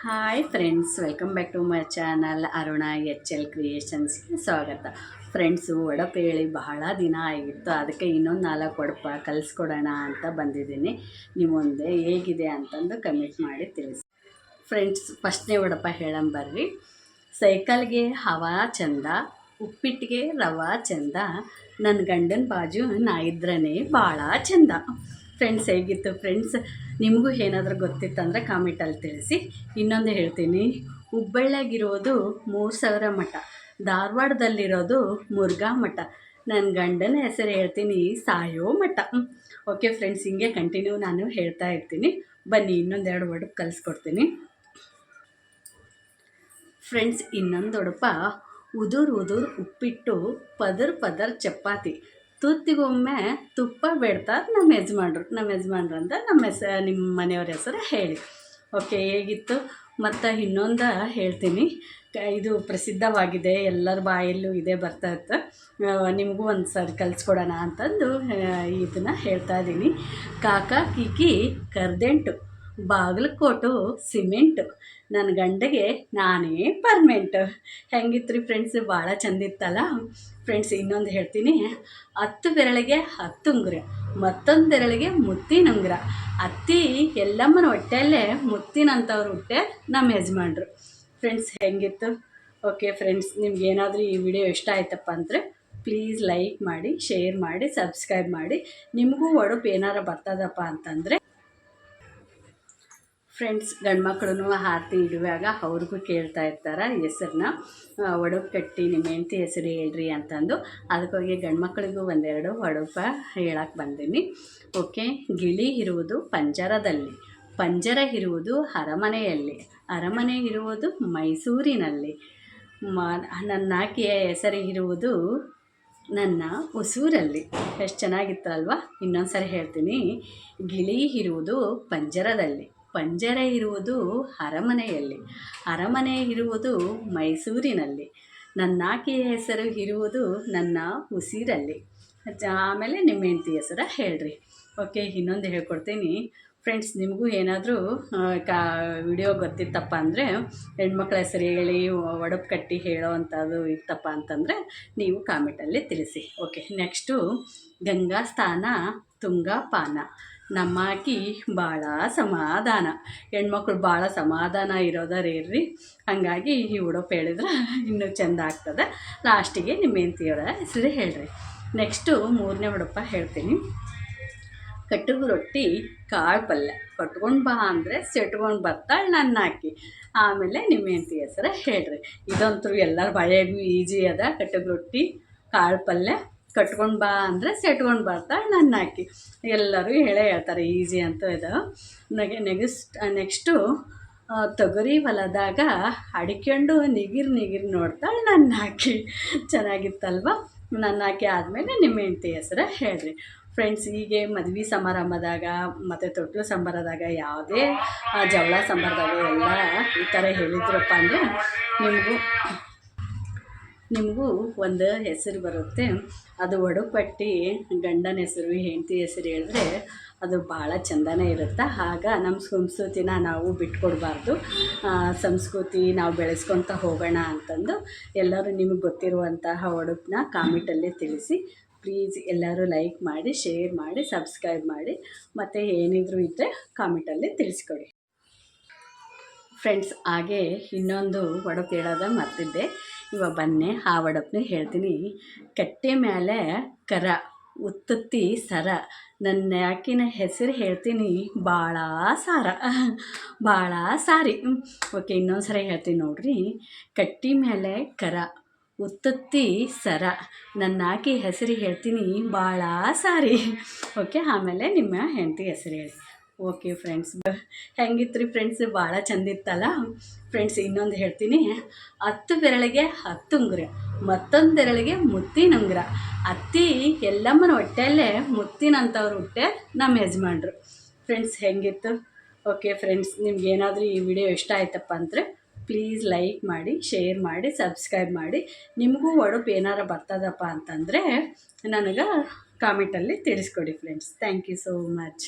Hi friends welcome back to my channel Aruna H L ಕ್ರಿಯೇಷನ್ಸ್ಗೆ ಸ್ವಾಗತ. Friends ಒಡಪು ಹೇಳಿ ಬಹಳ ದಿನ ಆಗಿತ್ತು, ಅದಕ್ಕೆ ಇನ್ನೊಂದು ನಾಲ್ಕು ಒಡಪ ಕಲಿಸ್ಕೊಡೋಣ ಅಂತ ಬಂದಿದ್ದೀನಿ. ನಿಮ್ಮ ಮುಂದೆ ಹೇಗಿದೆ ಅಂತಂದು ಕಮೆಂಟ್ ಮಾಡಿ ತಿಳಿಸಿ. ಫ್ರೆಂಡ್ಸ್, ಫಸ್ಟ್ನೇ ಒಡಪ ಹೇಳಂಬರ್ರಿ ಸೈಕಲ್ಗೆ ಹವಾ ಚಂದ ಉಪ್ಪಿಟ್ಟಿಗೆ ರವಾ ಚಂದ ನನ್ನ ಗಂಡನ ಬಾಜು ನಾ ಇದ್ರೇ ಭಾಳ ಚಂದ. ಫ್ರೆಂಡ್ಸ್ ಹೇಗಿತ್ತು ಫ್ರೆಂಡ್ಸ್ ನಿಮಗೂ ಏನಾದರೂ ಗೊತ್ತಿತ್ತಂದರೆ ಕಾಮೆಂಟಲ್ಲಿ ತಿಳಿಸಿ. ಇನ್ನೊಂದು ಹೇಳ್ತೀನಿ. ಹುಬ್ಬಳ್ಳಿಯಾಗಿರೋದು ಮೂರು ಸಾವಿರ ಮಠ. ಧಾರವಾಡದಲ್ಲಿರೋದು ಮುರುಘಾ ಮಠ. ನನ್ನ ಗಂಡನ ಹೆಸರು ಹೇಳ್ತೀನಿ ಸಾಯೋ ಮಠ. ಓಕೆ ಫ್ರೆಂಡ್ಸ್ ಹಿಂಗೆ ಕಂಟಿನ್ಯೂ ನಾನು ಹೇಳ್ತಾ ಇರ್ತೀನಿ. ಬನ್ನಿ ಇನ್ನೊಂದೆರಡು ವರ್ಡ್ ಕಲಿಸ್ಕೊಡ್ತೀನಿ. ಫ್ರೆಂಡ್ಸ್ ಇನ್ನೊಂದು ಉಡುಪ. ಉದುರು ಉದುರು ಉಪ್ಪಿಟ್ಟು ಪದರ್ ಪದರ್ ಚಪಾತಿ. ತುತ್ತಿಗೊಮ್ಮೆ ತುಪ್ಪ ಬೇಡ್ತಾರೆ ನಮ್ಮ ಯಜಮಾನ್ರು ನಮ್ಮ ಯಜಮಾನ್ರು ಅಂತ ನಮ್ಮ ಹೆಸ, ನಿಮ್ಮ ಮನೆಯವ್ರ ಹೆಸರು ಹೇಳಿ. ಓಕೆ ಹೇಗಿತ್ತು? ಮತ್ತು ಇನ್ನೊಂದು ಹೇಳ್ತೀನಿ. ಇದು ಪ್ರಸಿದ್ಧವಾಗಿದೆ, ಎಲ್ಲರ ಬಾಯಲ್ಲೂ ಇದೇ ಬರ್ತಾ ಇತ್ತು. ನಿಮಗೂ ಒಂದು ಸರಿ ಕಲಿಸ್ಕೊಡೋಣ ಅಂತಂದು ಇದನ್ನು ಹೇಳ್ತಾ ಇದ್ದೀನಿ. ಕಾಕಾ, ಕಿಕಿ, ಕರ್ದೆಂಟು. ಬಾಗಲಕೋಟು, ಸಿಮೆಂಟು. ನನ್ನ ಗಂಡಗೆ ನಾನೇ ಪರ್ಮೆಂಟು. ಹೆಂಗಿತ್ತು ಫ್ರೆಂಡ್ಸ್ ಭಾಳ ಚಂದಿತ್ತಲ್ಲ ಫ್ರೆಂಡ್ಸ್ ಇನ್ನೊಂದು ಹೇಳ್ತೀನಿ. ಹತ್ತು ಬೆರಳಿಗೆ ಹತ್ತು ಉಂಗುರ, ಮತ್ತೊಂದು ಬೆರಳಿಗೆ ಮುತ್ತಿನ ಉಂಗುರ. ಅತ್ತಿ ಎಲ್ಲಮ್ಮನ ಹೊಟ್ಟೆಯಲ್ಲೇ ಮುತ್ತಿನಂಥವ್ರು ಹುಟ್ಟೆ ನಮ್ಮ ಯಜಮಾನ್ರು. ಫ್ರೆಂಡ್ಸ್ ಹೆಂಗಿತ್ತು? ಓಕೆ ಫ್ರೆಂಡ್ಸ್ ನಿಮ್ಗೆ ಏನಾದರೂ ಈ ವಿಡಿಯೋ ಇಷ್ಟ ಆಯ್ತಪ್ಪ ಅಂದರೆ ಪ್ಲೀಸ್ ಲೈಕ್ ಮಾಡಿ ಶೇರ್ ಮಾಡಿ ಸಬ್ಸ್ಕ್ರೈಬ್ ಮಾಡಿ. ನಿಮಗೂ ಒಡಪು ಏನಾರು ಬರ್ತದಪ್ಪ ಅಂತಂದರೆ ಫ್ರೆಂಡ್ಸ್ ಗಂಡ್ಮಕ್ಳು ಆರತಿ ಇಡುವಾಗ ಅವ್ರಿಗೂ ಕೇಳ್ತಾ ಇರ್ತಾರೆ ಹೆಸರನ್ನ ಒಡಪು ಕಟ್ಟಿ ನಿಮ್ಮ ಹೆಂಡತಿ ಹೆಸರು ಹೇಳ್ರಿ ಅಂತಂದು. ಅದಕ್ಕೋಗಿ ಗಂಡ್ಮಕ್ಳಿಗೂ ಒಂದೆರಡು ಒಡಪ ಹೇಳಕ್ಕೆ ಬಂದೀನಿ. ಓಕೆ, ಗಿಳಿ ಇರುವುದು ಪಂಜರದಲ್ಲಿ, ಪಂಜರ ಇರುವುದು ಅರಮನೆಯಲ್ಲಿ, ಅರಮನೆ ಇರುವುದು ಮೈಸೂರಿನಲ್ಲಿ. ಮ, ನನ್ನ ಆಕೆಯ ಹೆಸರು ಇರುವುದು ನನ್ನ ಉಸೂರಲ್ಲಿ ಎಷ್ಟು ಚೆನ್ನಾಗಿತ್ತಲ್ವಾ? ಇನ್ನೊಂದು ಸರಿ ಹೇಳ್ತೀನಿ. ಗಿಳಿ ಇರುವುದು ಪಂಜರದಲ್ಲಿ ಪಂಜರ ಇರುವುದು ಅರಮನೆಯಲ್ಲಿ. ಅರಮನೆ ಇರುವುದು ಮೈಸೂರಿನಲ್ಲಿ. ನನ್ನ ಆಕೆಯ ಹೆಸರು ಇರುವುದು ನನ್ನ ಉಸಿರಲ್ಲಿ. ಆಮೇಲೆ ನಿಮ್ಮ ಹೆಂಡತಿ ಹೆಸರ ಹೇಳ್ರಿ. ಓಕೆ, ಇನ್ನೊಂದು ಹೇಳ್ಕೊಡ್ತೀನಿ. ಫ್ರೆಂಡ್ಸ್ ನಿಮಗೂ ಏನಾದರೂ ಕಾ, ವಿಡಿಯೋ ಗೊತ್ತಿತ್ತಪ್ಪ ಅಂದರೆ, ಹೆಣ್ಮಕ್ಳ ಹೆಸರು ಹೇಳಿ, ಒಡಪು ಕಟ್ಟಿ ಹೇಳೋ ಅಂಥದ್ದು ಇತ್ತಪ್ಪ ಅಂತಂದರೆ, ನೀವು ಕಾಮೆಂಟಲ್ಲಿ ತಿಳಿಸಿ. ಓಕೆ ನೆಕ್ಸ್ಟು ಗಂಗಾ ಸ್ಥಾನ ತುಂಗಾ ಪಾನ. ನಮ್ಮಾಕಿ ಭಾಳ ಸಮಾಧಾನ. ಹೆಣ್ಮಕ್ಳು ಭಾಳ ಸಮಾಧಾನ ಇರೋದರೇರ್ರಿ ಹಾಗಾಗಿ ಈ ಉಡುಪು ಹೇಳಿದ್ರೆ ಇನ್ನೂ ಚೆಂದ ಆಗ್ತದೆ. ಲಾಸ್ಟಿಗೆ ನಿಮ್ಮ ಹೆಸರು ಹೇಳ್ರಿ. ನೆಕ್ಸ್ಟು ಮೂರನೇ ಉಡುಪ ಹೇಳ್ತೀನಿ. ಕಟ್ಟುಗು ರೊಟ್ಟಿ ಕಾಳು ಪಲ್ಯ. ಕಟ್ಕೊಂಡು ಬಾ ಅಂದರೆ ಸೆಟ್ಕೊಂಡು ಬರ್ತಾಳೆ ನನ್ನ ಹಾಕಿ ಆಮೇಲೆ ನಿಮ್ಮ ಹೆಂಡತಿ ಹೆಸರು ಹೇಳ್ರಿ. ಇದಂತೂ ಎಲ್ಲರ ಬಳೆಗೂ ಈಜಿ ಅದ. ಕಟ್ಟುಗು ರೊಟ್ಟಿ, ಕಾಳು ಪಲ್ಯ. ಕಟ್ಕೊಂಡು ಬಾ ಅಂದರೆ ಸೆಟ್ಕೊಂಡು ಬರ್ತಾಳೆ ನನ್ನ ಹಾಕಿ ಎಲ್ಲರೂ ಹೇಳೇ ಹೇಳ್ತಾರೆ, ಈಸಿ ಅಂತ ಇದು. ನನಗೆ ನೆಕ್ಸ್ಟ್ ನೆಕ್ಸ್ಟು ತೊಗರಿ ಹೊಲದಾಗ ಅಡಿಕೊಂಡು ನಿಗಿರು ನಿಗಿರು ನೋಡ್ತಾಳೆ ನನ್ನ ಹಾಕಿ ಚೆನ್ನಾಗಿತ್ತಲ್ವ? ನನ್ನ ಹಾಕಿ ಆದಮೇಲೆ ನಿಮ್ಮ ಹೆಂಡತಿ ಹೆಸರು ಹೇಳ್ರಿ. ಫ್ರೆಂಡ್ಸ್ ಹೀಗೆ ಮದುವೆ ಸಮಾರಂಭದಾಗ ಮತ್ತು ತೊಟ್ಟಲು ಸಂಬರದಾಗ ಯಾವುದೇ ಜವಳ ಸಂಬಾರದಾಗ ಎಲ್ಲ ಈ ಥರ ಹೇಳಿದ್ರಪ್ಪ ಅಂದರೆ ನಿಮಗೂ ನಿಮಗೂ ಒಂದು ಹೆಸರು ಬರುತ್ತೆ. ಅದು ಒಡಪಟ್ಟಿ, ಗಂಡನ ಹೆಸರು, ಹೆಂಡತಿ ಹೆಸರು ಹೇಳಿದ್ರೆ ಅದು ಭಾಳ ಚಂದನೇ ಇರುತ್ತೆ? ಆಗ ನಮ್ಮ ಸಂಸ್ಕೃತಿನ ನಾವು ಬಿಟ್ಕೊಡ್ಬಾರ್ದು. ಸಂಸ್ಕೃತಿ ನಾವು ಬೆಳೆಸ್ಕೊತ ಹೋಗೋಣ ಅಂತಂದು ಎಲ್ಲರೂ ನಿಮಗೆ ಗೊತ್ತಿರುವಂತಹ ಒಡಪನ್ನ ಕಾಮೆಂಟಲ್ಲಿ ತಿಳಿಸಿ. ಪ್ಲೀಸ್ ಎಲ್ಲರೂ ಲೈಕ್ ಮಾಡಿ, ಶೇರ್ ಮಾಡಿ, ಸಬ್ಸ್ಕ್ರೈಬ್ ಮಾಡಿ. ಮತ್ತು ಏನಿದ್ರು ಇದ್ದರೆ ಕಾಮೆಂಟಲ್ಲಿ ತಿಳಿಸ್ಕೊಡಿ. ಫ್ರೆಂಡ್ಸ್, ಹಾಗೆ ಇನ್ನೊಂದು ಒಡಪು ಹೇಳೋದ ಮರ್ತಿದ್ದೆ ಇವಾಗ ಬನ್ನಿ ಆ ಒಡಪನ್ನ ಹೇಳ್ತೀನಿ. ಕಟ್ಟೆ ಮೇಲೆ ಕರ, ಉತ್ತತ್ತಿ ಸರ. ನನ್ನ ಯಾಕಿನ ಹೆಸರು ಹೇಳ್ತೀನಿ? ಭಾಳ ಸಾರ. ಭಾಳ ಸಾರಿ. ಓಕೆ ಇನ್ನೊಂದು ಸರಿ ಹೇಳ್ತೀನಿ ನೋಡ್ರಿ. ಕಟ್ಟಿ ಮೇಲೆ ಕರ, ಉತ್ತತ್ತಿ ಸರ. ನನ್ನ ಆಕಿ ಹೆಸರು ಹೇಳ್ತೀನಿ? ಭಾಳ ಸಾರಿ. ಓಕೆ, ಆಮೇಲೆ ನಿಮ್ಮ ಹೆಂಡತಿ ಹೆಸರು ಹೇಳಿ. ಓಕೆ ಫ್ರೆಂಡ್ಸ್ ಹೆಂಗಿತ್ತು ರೀ ಫ್ರೆಂಡ್ಸ್ ಭಾಳ ಚಂದಿತ್ತಲ್ಲ ಫ್ರೆಂಡ್ಸ್ ಇನ್ನೊಂದು ಹೇಳ್ತೀನಿ. ಹತ್ತು ಬೆರಳಿಗೆ ಹತ್ತು ಉಂಗುರ, ಮತ್ತೊಂದು ಬೆರಳಿಗೆ ಮುತ್ತಿನ ಉಂಗುರ. ಅತ್ತಿ ಎಲ್ಲಮ್ಮನ ಹೊಟ್ಟೆಯಲ್ಲೇ ಮುತ್ತಿನಂಥವ್ರ ಹುಟ್ಟೆ ನಮ್ಮ ಯಜಮಾನ್ರು. ಫ್ರೆಂಡ್ಸ್ ಹೆಂಗಿತ್ತು? ಓಕೆ ಫ್ರೆಂಡ್ಸ್ ನಿಮ್ಗೆ ಏನಾದರೂ ಈ ವಿಡಿಯೋ ಇಷ್ಟ ಆಯ್ತಪ್ಪ ಅಂದರೆ ಪ್ಲೀಸ್ ಲೈಕ್ ಮಾಡಿ ಶೇರ್ ಮಾಡಿ ಸಬ್ಸ್ಕ್ರೈಬ್ ಮಾಡಿ. ನಿಮಗೂ ಒಡಪು ಏನಾರು ಬರ್ತದಪ್ಪ ಅಂತಂದರೆ ನನಗೆ ಕಾಮೆಂಟಲ್ಲಿ ತಿಳಿಸ್ಕೊಡಿ friends thank you so much